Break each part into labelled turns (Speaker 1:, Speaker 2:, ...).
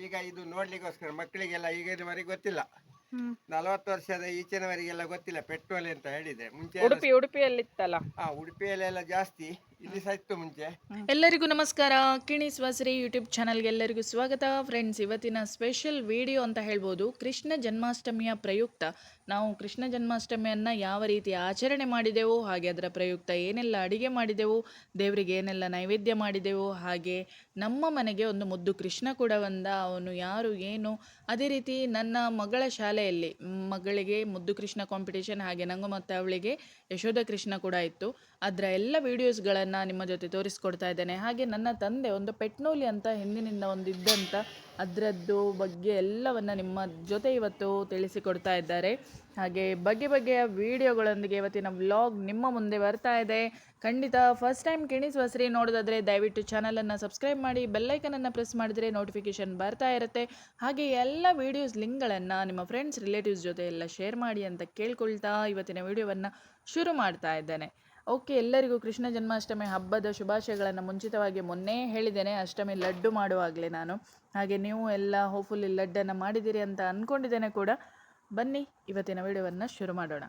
Speaker 1: ಈಗ ಇದು ನೋಡ್ಲಿಕ್ಕೋಸ್ಕರ ಮಕ್ಕಳಿಗೆಲ್ಲ ಈಗಿನವರೆಗೆ ಗೊತ್ತಿಲ್ಲ. ನಲವತ್ತು ವರ್ಷದ ಈಚಿನವರಿಗೆಲ್ಲ ಗೊತ್ತಿಲ್ಲ ಪೆಟ್ರೋಲ್ ಅಂತ ಹೇಳಿದೆ ಮುಂಚೆ
Speaker 2: ಉಡುಪಿ ಉಡುಪಿಯಲ್ಲಿತ್ತಲ್ಲ?
Speaker 1: ಹಾ ಉಡುಪಿಯಲ್ಲೆಲ್ಲ ಜಾಸ್ತಿ.
Speaker 2: ಎಲ್ಲರಿಗೂ ನಮಸ್ಕಾರ. ಕಿಣಿ ಸ್ವಸರಿ ಯೂಟ್ಯೂಬ್ ಚಾನಲ್ಗೆ ಎಲ್ಲರಿಗೂ ಸ್ವಾಗತ. ಫ್ರೆಂಡ್ಸ್ ಇವತ್ತಿನ ಸ್ಪೆಷಲ್ ವಿಡಿಯೋ ಅಂತ ಹೇಳ್ಬೋದು. ಕೃಷ್ಣ ಜನ್ಮಾಷ್ಟಮಿಯ ಪ್ರಯುಕ್ತ. ನಾವು ಕೃಷ್ಣ ಜನ್ಮಾಷ್ಟಮಿಯನ್ನು ಯಾವ ರೀತಿ ಆಚರಣೆ ಮಾಡಿದೆವು, ಹಾಗೆ ಅದರ ಪ್ರಯುಕ್ತ ಏನೆಲ್ಲ ಅಡಿಗೆ ಮಾಡಿದೆವು, ದೇವರಿಗೆ ಏನೆಲ್ಲ ನೈವೇದ್ಯ ಮಾಡಿದೆವು, ಹಾಗೆ ನಮ್ಮ ಮನೆಗೆ ಒಂದು ಮುದ್ದು ಕೃಷ್ಣ ಕೂಡ ಬಂದ. ಅವನು ಯಾರು, ಏನು? ಅದೇ ರೀತಿ ನನ್ನ ಮಗಳ ಶಾಲೆಯಲ್ಲಿ ಮಗಳಿಗೆ ಮುದ್ದು ಕೃಷ್ಣ ಕಾಂಪಿಟೇಷನ್ ಹಾಗೆ ನಂಗು ಮತ್ತು ಅವಳಿಗೆ ಯಶೋಧ ಕೃಷ್ಣ ಕೂಡ ಇತ್ತು. ಅದರ ಎಲ್ಲ ವೀಡಿಯೋಸ್ಗಳನ್ನು ನಿಮ್ಮ ಜೊತೆ ತೋರಿಸ್ಕೊಡ್ತಾ ಇದ್ದೇನೆ. ಹಾಗೆ ನನ್ನ ತಂದೆ ಒಂದು ಪೆಟ್ನೋಲಿ ಅಂತ ಹಿಂದಿನಿಂದ ಒಂದು ಇದ್ದಂತ ಅದರದ್ದು ಬಗ್ಗೆ ಎಲ್ಲವನ್ನು ನಿಮ್ಮ ಜೊತೆ ಇವತ್ತು ತಿಳಿಸಿಕೊಡ್ತಾ ಇದ್ದಾರೆ. ಹಾಗೆ ಬಗೆ ಬಗೆಯ ವಿಡಿಯೋಗಳೊಂದಿಗೆ ಇವತ್ತಿನ ವ್ಲಾಗ್ ನಿಮ್ಮ ಮುಂದೆ ಬರ್ತಾ ಇದೆ. ಖಂಡಿತ ಫಸ್ಟ್ ಟೈಮ್ ಕೆಣಿಸುವ ಸರಿ ನೋಡೋದಾದರೆ ದಯವಿಟ್ಟು ಚಾನಲನ್ನು ಸಬ್ಸ್ಕ್ರೈಬ್ ಮಾಡಿ ಬೆಲ್ಲೈಕನನ್ನು ಪ್ರೆಸ್ ಮಾಡಿದರೆ ನೋಟಿಫಿಕೇಷನ್ ಬರ್ತಾ ಇರುತ್ತೆ. ಹಾಗೆ ಎಲ್ಲ ವೀಡಿಯೋಸ್ ಲಿಂಕ್ಗಳನ್ನು ನಿಮ್ಮ ಫ್ರೆಂಡ್ಸ್ ರಿಲೇಟಿವ್ಸ್ ಜೊತೆ ಎಲ್ಲ ಶೇರ್ ಮಾಡಿ ಅಂತ ಕೇಳ್ಕೊಳ್ತಾ ಇವತ್ತಿನ ವಿಡಿಯೋವನ್ನು ಶುರು ಮಾಡ್ತಾ ಇದ್ದೇನೆ. ಓಕೆ, ಎಲ್ಲರಿಗೂ ಕೃಷ್ಣ ಜನ್ಮಾಷ್ಟಮಿ ಹಬ್ಬದ ಶುಭಾಶಯಗಳನ್ನು ಮುಂಚಿತವಾಗಿ ಮೊನ್ನೆ ಹೇಳಿದ್ದೇನೆ. ಅಷ್ಟಮಿ ಲಡ್ಡು ಮಾಡುವಾಗಲೇ ನಾನು. ಹಾಗೆ ನೀವು ಎಲ್ಲ ಹೋಪ್ಫುಲ್ಲಿ ಲಡ್ಡನ್ನು ಮಾಡಿದ್ದೀರಿ ಅಂತ ಅಂದ್ಕೊಂಡಿದ್ದೇನೆ ಕೂಡ. ಬನ್ನಿ, ಇವತ್ತಿನ ವಿಡಿಯೋವನ್ನು ಶುರು ಮಾಡೋಣ.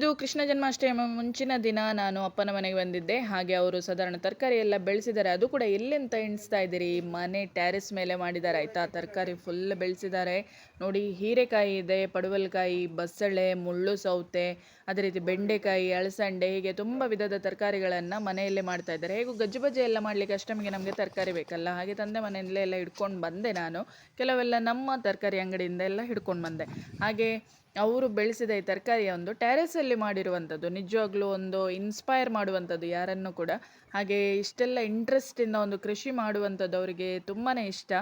Speaker 2: ಇದು ಕೃಷ್ಣ ಜನ್ಮಾಷ್ಟಮಿ ಮುಂಚಿನ ದಿನ ನಾನು ಅಪ್ಪನ ಮನೆಗೆ ಬಂದಿದ್ದೆ. ಹಾಗೆ ಅವರು ಸಾಧಾರಣ ತರಕಾರಿ ಎಲ್ಲ ಬೆಳೆಸಿದ್ದಾರೆ. ಅದು ಕೂಡ ಎಲ್ಲಿಂದ ಎಣಿಸ್ತಾ ಇದ್ದೀರಿ? ಮನೆ ಟ್ಯಾರಿಸ್ ಮೇಲೆ ಮಾಡಿದ್ದಾರೆ. ಆಯಿತಾ? ತರಕಾರಿ ಫುಲ್ ಬೆಳೆಸಿದ್ದಾರೆ. ನೋಡಿ, ಹೀರೆಕಾಯಿ ಇದೆ, ಪಡವಲಕಾಯಿ, ಬಸಳೆ, ಮುಳ್ಳು ಸೌತೆ ಅದೇ ರೀತಿ ಬೆಂಡೆಕಾಯಿ ಅಳಸಂಡೆ ಹೀಗೆ ತುಂಬ ವಿಧದ ತರಕಾರಿಗಳನ್ನು ಮನೆಯಲ್ಲೇ ಮಾಡ್ತಾ ಇದ್ದಾರೆ. ಹೇಗೂ ಗಜ್ಜು ಬಜ್ಜಿ ಎಲ್ಲ ಮಾಡಲಿಕ್ಕೆ ಅಷ್ಟಮಿಗೆ ನಮಗೆ ತರಕಾರಿ ಬೇಕಲ್ಲ. ಹಾಗೆ ತಂದೆ ಮನೆಯಲ್ಲೇ ಎಲ್ಲ ಹಿಡ್ಕೊಂಡು ಬಂದೆ ನಾನು. ಕೆಲವೆಲ್ಲ ನಮ್ಮ ತರಕಾರಿ ಅಂಗಡಿಯಿಂದ ಎಲ್ಲ ಹಿಡ್ಕೊಂಡು ಬಂದೆ. ಹಾಗೆ ಅವರು ಬೆಳೆಸಿದ ಈ ತರಕಾರಿಯ ಒಂದು ಟೆರೆಸಲ್ಲಿ ಮಾಡಿರುವಂಥದ್ದು ನಿಜವಾಗ್ಲೂ ಒಂದು ಇನ್ಸ್ಪೈರ್ ಮಾಡುವಂಥದ್ದು ಯಾರನ್ನು ಕೂಡ. ಹಾಗೆ ಇಷ್ಟೆಲ್ಲ ಇಂಟ್ರೆಸ್ಟಿಂದ ಒಂದು ಕೃಷಿ ಮಾಡುವಂಥದ್ದು ಅವರಿಗೆ ತುಂಬಾ ಇಷ್ಟ.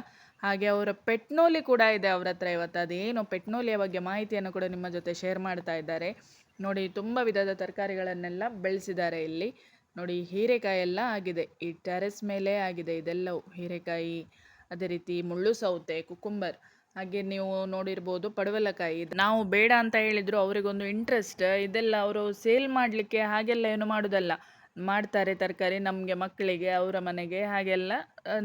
Speaker 2: ಹಾಗೆ ಅವರ ಪೆಟ್ನೋಲಿ ಕೂಡ ಇದೆ ಅವರ ಹತ್ರ ಇವತ್ತು. ಅದೇನು ಪೆಟ್ನೋಲಿಯ ಬಗ್ಗೆ ಮಾಹಿತಿಯನ್ನು ಕೂಡ ನಿಮ್ಮ ಜೊತೆ ಶೇರ್ ಮಾಡ್ತಾ ಇದ್ದಾರೆ. ನೋಡಿ, ತುಂಬ ವಿಧದ ತರಕಾರಿಗಳನ್ನೆಲ್ಲ ಬೆಳೆಸಿದ್ದಾರೆ ಇಲ್ಲಿ. ನೋಡಿ, ಹೀರೆಕಾಯಿ ಎಲ್ಲ ಆಗಿದೆ. ಈ ಟೆರೆಸ್ ಮೇಲೆ ಆಗಿದೆ ಇದೆಲ್ಲವೂ. ಹೀರೆಕಾಯಿ, ಅದೇ ರೀತಿ ಮುಳ್ಳು ಸೌತೆ, ಕುಕುಂಬರ್, ಹಾಗೆ ನೀವು ನೋಡಿರ್ಬೋದು ಪಡವಲಕಾಯಿ. ನಾವು ಬೇಡ ಅಂತ ಹೇಳಿದ್ರು ಅವರಿಗೊಂದು ಇಂಟ್ರೆಸ್ಟ್ ಇದೆಲ್ಲ ಅವರು ಸೇಲ್ ಮಾಡಲಿಕ್ಕೆ ಹಾಗೆಲ್ಲ ಏನು ಮಾಡೋದಲ್ಲ. ಮಾಡ್ತಾರೆ ತರಕಾರಿ ನಮಗೆ ಮಕ್ಕಳಿಗೆ, ಅವರ ಮನೆಗೆ ಹಾಗೆಲ್ಲ,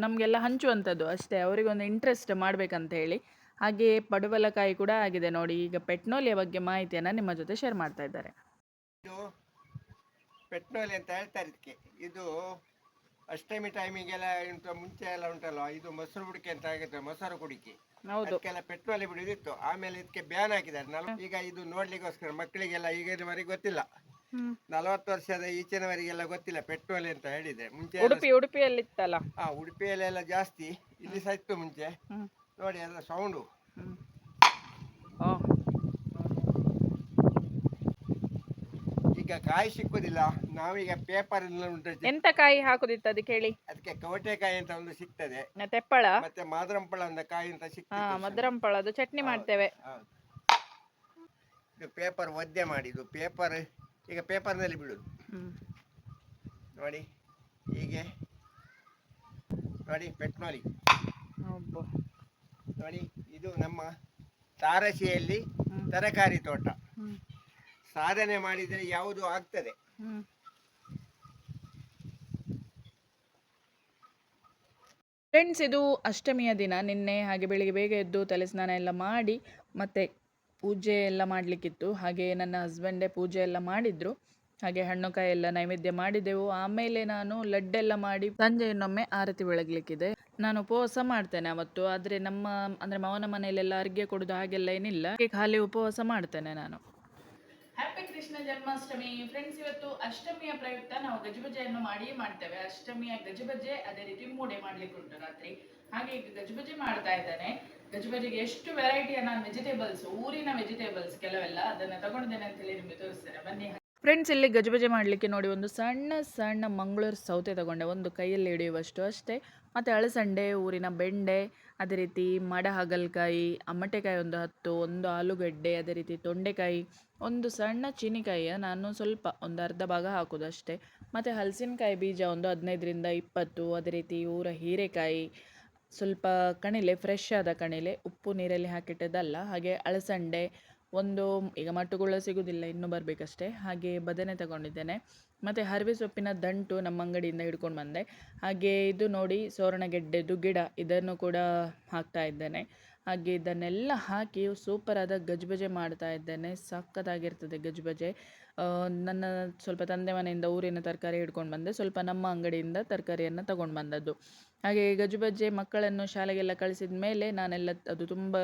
Speaker 2: ನಮಗೆಲ್ಲ ಹಂಚುವಂಥದ್ದು ಅಷ್ಟೇ. ಅವರಿಗೊಂದು ಇಂಟ್ರೆಸ್ಟ್ ಮಾಡಬೇಕಂತ ಹೇಳಿ. ಹಾಗೆ ಪಡುವಲಕಾಯಿ ಕೂಡ ಆಗಿದೆ ನೋಡಿ. ಈಗ ಪೆಟ್ನೋಲಿಯ ಬಗ್ಗೆ ಮಾಹಿತಿಯನ್ನು ನಿಮ್ಮ ಜೊತೆ ಶೇರ್ ಮಾಡ್ತಾ ಇದ್ದಾರೆ.
Speaker 1: ಇದು ಪೆಟ್ರೋಲ್ ಅಂತ ಹೇಳ್ತಾರೆ ಇದಕ್ಕೆ ಇದು ಅಷ್ಟಮಿ ಟೈಮಿಗೆಲ್ಲ ಉಂಟು ಮುಂಚೆ ಎಲ್ಲ ಉಂಟಲ್ಲ ಇದು ಮೊಸರು ಹುಡುಕಿ ಅಂತ ಆಗುತ್ತೆ ಮೊಸರು ಕುಡಿಕೆ.
Speaker 2: ಹೌದು.
Speaker 1: ಅದಕ್ಕೆಲ್ಲ ಪೆಟ್ರೋಲ್ ಬಿಡಿದಿತ್ತು ಆಮೇಲೆ ಇದಕ್ಕೆ ಬ್ಯಾನ್ ಹಾಕಿದ್ದಾರೆ. ಈಗ ಇದು ನೋಡ್ಲಿಕ್ಕೋಸ್ಕರ ಮಕ್ಕಳಿಗೆಲ್ಲ ಈಗಿನವರೆಗೆ ಗೊತ್ತಿಲ್ಲ. ನಲವತ್ತು ವರ್ಷದ ಈಚಿನವರಿಗೆಲ್ಲ ಗೊತ್ತಿಲ್ಲ ಪೆಟ್ರೋಲ್ ಅಂತ ಹೇಳಿದೆ ಮುಂಚೆ
Speaker 2: ಉಡುಪಿ ಉಡುಪಿಯಲ್ಲಿ ಇತ್ತಲ್ಲ
Speaker 1: ಹಾ ಉಡುಪಿಯಲ್ಲೆಲ್ಲ ಜಾಸ್ತಿ. ಇಲ್ಲಿ ಸಹ ಇತ್ತು ಮುಂಚೆ. ನೋಡಿ ಅದರ ಸೌಂಡು ಈಗ ಕಾಯಿ ಸಿಕ್ಕುದಿಲ್ಲ ನಾವೀಗ ಪೇಪರ್ ಉಂಟು.
Speaker 2: ಎಂತ ಕಾಯಿ ಹಾಕುದಿತ್ತು ಅದಕ್ಕೆ ಹೇಳಿ
Speaker 1: ಅದಕ್ಕೆ ಕವಟೆಕಾಯಿ ಅಂತ ಒಂದು ಸಿಗ್ತದೆ.
Speaker 2: ತೆಪ್ಪಳ?
Speaker 1: ಮತ್ತೆ ಮಾದ್ರಂಪಳ ಅಂತ ಕಾಯಿ ಅಂತ ಸಿಗ್ತದೆ
Speaker 2: ಮದರಂಪಳ ಅದು ಚಟ್ನಿ ಮಾಡ್ತೇವೆ.
Speaker 1: ಇದು ಪೇಪರ್ ಒದ್ದೆ ಮಾಡಿದ್ದು. ಪೇಪರ್ ಈಗ ಪೇಪರ್ನಲ್ಲಿ ಬಿಡುದು. ನೋಡಿ ಹೀಗೆ. ನೋಡಿ
Speaker 2: ಪೆಟ್ನೋಲಿ.
Speaker 1: ನೋಡಿ ಇದು ನಮ್ಮ ತಾರಸಿಯಲ್ಲಿ ತರಕಾರಿ ತೋಟ. ಸಾಧನೆ ಮಾಡಿದರೆ ಯಾವುದು ಆಗ್ತದೆ?
Speaker 2: ಹ್ಮ್. ಫ್ರೆಂಡ್ಸ್ ಇದು ಅಷ್ಟಮಿಯ ದಿನ. ನಿನ್ನೆ ಹಾಗೆ ಬೆಳಿಗ್ಗೆ ಬೇಗ ಎದ್ದು ತಲೆ ಸ್ನಾನ ಎಲ್ಲ ಮಾಡಿ ಮತ್ತೆ ಪೂಜೆ ಎಲ್ಲ ಮಾಡಲಿಕ್ಕಿತ್ತು. ಹಾಗೆ ನನ್ನ ಹಸ್ಬೆಂಡೇ ಪೂಜೆ ಎಲ್ಲ ಮಾಡಿದ್ರು. ಹಾಗೆ ಹಣ್ಣು ಕಾಯಿ ಎಲ್ಲ ನೈವೇದ್ಯ ಮಾಡಿದೆವು. ಆಮೇಲೆ ನಾನು ಲಡ್ಡೆಲ್ಲ ಮಾಡಿ ಸಂಜೆ ಇನ್ನೊಮ್ಮೆ ಆರತಿ ಬೆಳಗ್ಲಿಕ್ಕಿದೆ. ನಾನು ಉಪವಾಸ ಮಾಡ್ತೇನೆ ಅವತ್ತು. ಆದರೆ ನಮ್ಮ, ಅಂದರೆ ಮಾವನ ಮನೆಯಲ್ಲೆಲ್ಲ ಅರ್ಗೆ ಕೊಡೋದು ಹಾಗೆಲ್ಲ ಏನಿಲ್ಲ. ಖಾಲಿ ಉಪವಾಸ ಮಾಡ್ತೇನೆ ನಾನು. ಹ್ಯಾಪಿ ಕೃಷ್ಣ ಜನ್ಮಾಷ್ಟಮಿ ಫ್ರೆಂಡ್ಸ್ ಇವತ್ತು ಅಷ್ಟಮಿಯ ಪ್ರಯುಕ್ತ ನಾವು ಗಜಬಜೆಯನ್ನು ಮಾಡಿಯೇ ಮಾಡ್ತೇವೆ. ಅಷ್ಟಮಿಯ ಗಜಬಜೆ ಅದೇ ರೀತಿ ಮೂಡೆ ಮಾಡ್ಲಿಕ್ಕೆ ಉಂಟು ರಾತ್ರಿ. ಹಾಗೆ ಈಗ ಗಜಬಜೆ ಮಾಡ್ತಾ ಇದ್ದಾನೆ. ಗಜಬಜೆಗೆ ಎಷ್ಟು ವೆರೈಟಿಯ ನಾನು ವೆಜಿಟೇಬಲ್ಸ್ ಊರಿನ ವೆಜಿಟೇಬಲ್ಸ್ ಕೆಲವೆಲ್ಲ ಅದನ್ನ ತಗೊಂಡಿದ್ದೇನೆ ಅಂತ ಹೇಳಿ ನಿಮಗೆ ತೋರಿಸ್ತೇನೆ. ಬನ್ನಿ. ಫ್ರೆಂಡ್ಸ್ ಇಲ್ಲಿ ಗಜಬಜೆ ಮಾಡಲಿಕ್ಕೆ ನೋಡಿ ಒಂದು ಸಣ್ಣ ಸಣ್ಣ ಮಂಗಳೂರು ಸೌತೆ ತಗೊಂಡೆ. ಒಂದು ಕೈಯಲ್ಲಿ ಹಿಡಿಯುವಷ್ಟು ಅಷ್ಟೇ. ಮತ್ತು ಅಳಸಂಡೆ, ಊರಿನ ಬೆಂಡೆ, ಅದೇ ರೀತಿ ಮಡ ಹಾಗಲಕಾಯಿ, ಅಮ್ಮಟೆಕಾಯಿ ಒಂದು ಹತ್ತು, ಒಂದು ಆಲೂಗಡ್ಡೆ, ಅದೇ ರೀತಿ ತೊಂಡೆಕಾಯಿ, ಒಂದು ಸಣ್ಣ ಚೀನಿಕಾಯಿಯ ನಾನು ಸ್ವಲ್ಪ ಒಂದು ಅರ್ಧ ಭಾಗ ಹಾಕೋದು ಅಷ್ಟೇ. ಮತ್ತು ಹಲಸಿನಕಾಯಿ ಬೀಜ ಒಂದು ಹದಿನೈದರಿಂದ ಇಪ್ಪತ್ತು, ಅದೇ ರೀತಿ ಊರ ಹೀರೆಕಾಯಿ, ಸ್ವಲ್ಪ ಕಣಿಲೆ ಫ್ರೆಶ್ ಆದ ಕಣಿಲೆ, ಉಪ್ಪು ನೀರಲ್ಲಿ ಹಾಕಿಟ್ಟದಲ್ಲ ಹಾಗೆ ಅಳಸಂಡೆ ಒಂದು ಈಗ ಮಟ್ಟುಗುಳ್ಳ ಸಿಗೋದಿಲ್ಲ ಇನ್ನೂ ಬರಬೇಕಷ್ಟೆ. ಹಾಗೆ ಬದನೆ ತಗೊಂಡಿದ್ದೇನೆ. ಮತ್ತು ಹರಿವೆ ಸೊಪ್ಪಿನ ದಂಟು ನಮ್ಮ ಅಂಗಡಿಯಿಂದ ಹಿಡ್ಕೊಂಡು ಬಂದೆ. ಹಾಗೆ ಇದು ನೋಡಿ ಸೋರಣಗೆಡ್ಡೆದು ಗಿಡ, ಇದನ್ನು ಕೂಡ ಹಾಕ್ತಾ ಇದ್ದೇನೆ. ಹಾಗೆ ಇದನ್ನೆಲ್ಲ ಹಾಕಿ ಸೂಪರಾದ ಗಜ್ಬಜೆ ಮಾಡ್ತಾ ಇದ್ದೇನೆ. ಸಖತ್ತಾಗಿರ್ತದೆ ಗಜ್ಬಜೆ. ನನ್ನ ಸ್ವಲ್ಪ ತಂದೆ ಮನೆಯಿಂದ ಊರಿನ ತರಕಾರಿ ಹಿಡ್ಕೊಂಡು ಬಂದೆ. ಸ್ವಲ್ಪ ನಮ್ಮ ಅಂಗಡಿಯಿಂದ ತರಕಾರಿಯನ್ನು ತಗೊಂಡು ಬಂದದ್ದು ಹಾಗೆ ಗಜ್ಬಜ್ಜೆ ಮಕ್ಕಳನ್ನು ಶಾಲೆಗೆಲ್ಲ ಕಳಿಸಿದ ಮೇಲೆ ನಾನೆಲ್ಲ ಅದು ತುಂಬ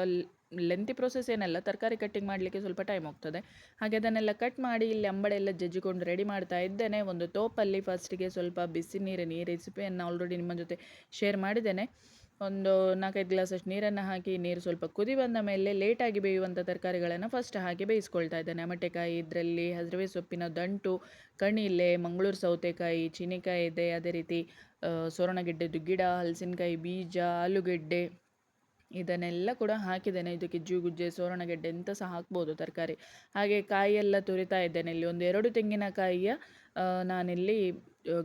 Speaker 2: ಲೆಂತಿ ಪ್ರೊಸೆಸ್ ಏನಲ್ಲ ತರಕಾರಿ ಕಟ್ಟಿಂಗ್ ಮಾಡಲಿಕ್ಕೆ ಸ್ವಲ್ಪ ಟೈಮ್ ಹೋಗ್ತದೆ. ಹಾಗೆ ಅದನ್ನೆಲ್ಲ ಕಟ್ ಮಾಡಿ ಇಲ್ಲಿ ಅಂಬಡೆ ಎಲ್ಲ ಜಜ್ಜಿಕೊಂಡು ರೆಡಿ ಮಾಡ್ತಾ ಇದ್ದೇನೆ. ಒಂದು ತೋಪಲ್ಲಿ ಫಸ್ಟಿಗೆ ಸ್ವಲ್ಪ ಬಿಸಿ ನೀರಿನ ಈ ರೆಸಿಪಿಯನ್ನು ಆಲ್ರೆಡಿ ನಿಮ್ಮ ಜೊತೆ ಶೇರ್ ಮಾಡಿದ್ದೇನೆ. ಒಂದು ನಾಲ್ಕೈದು ಗ್ಲಾಸಷ್ಟು ನೀರನ್ನು ಹಾಕಿ, ನೀರು ಸ್ವಲ್ಪ ಕುದಿ ಬಂದ ಮೇಲೆ ಲೇಟಾಗಿ ಬೇಯುವಂಥ ತರಕಾರಿಗಳನ್ನು ಫಸ್ಟ್ ಹಾಕಿ ಬೇಯಿಸ್ಕೊಳ್ತಾ ಇದ್ದೇನೆ. ಅಮಟೆಕಾಯಿ, ಇದರಲ್ಲಿ ಹಸಿರುವೆ ಸೊಪ್ಪಿನ ದಂಟು ಕಣಿಲೆ ಮಂಗಳೂರು ಸೌತೆಕಾಯಿ, ಚೀನಿಕಾಯಿ ಇದೆ. ಅದೇ ರೀತಿ ಸೋರಣಗೆಡ್ಡೆದು ಗಿಡ, ಹಲಸಿನಕಾಯಿ ಬೀಜ, ಆಲೂಗೆಡ್ಡೆ ಇದನ್ನೆಲ್ಲ ಕೂಡ ಹಾಕಿದ್ದೇನೆ. ಇದಕ್ಕೆ ಜೀಗುಜ್ಜೆ ಸೋರಣಗೆಡ್ಡೆ ಎಂತ ಸಹ ಹಾಕ್ಬೋದು ತರಕಾರಿ. ಹಾಗೆ ಕಾಯಿಯೆಲ್ಲ ತುರಿತಾ ಇದ್ದೇನೆ. ಇಲ್ಲಿ ಒಂದು ಎರಡು ತೆಂಗಿನಕಾಯಿಯ ನಾನಿಲ್ಲಿ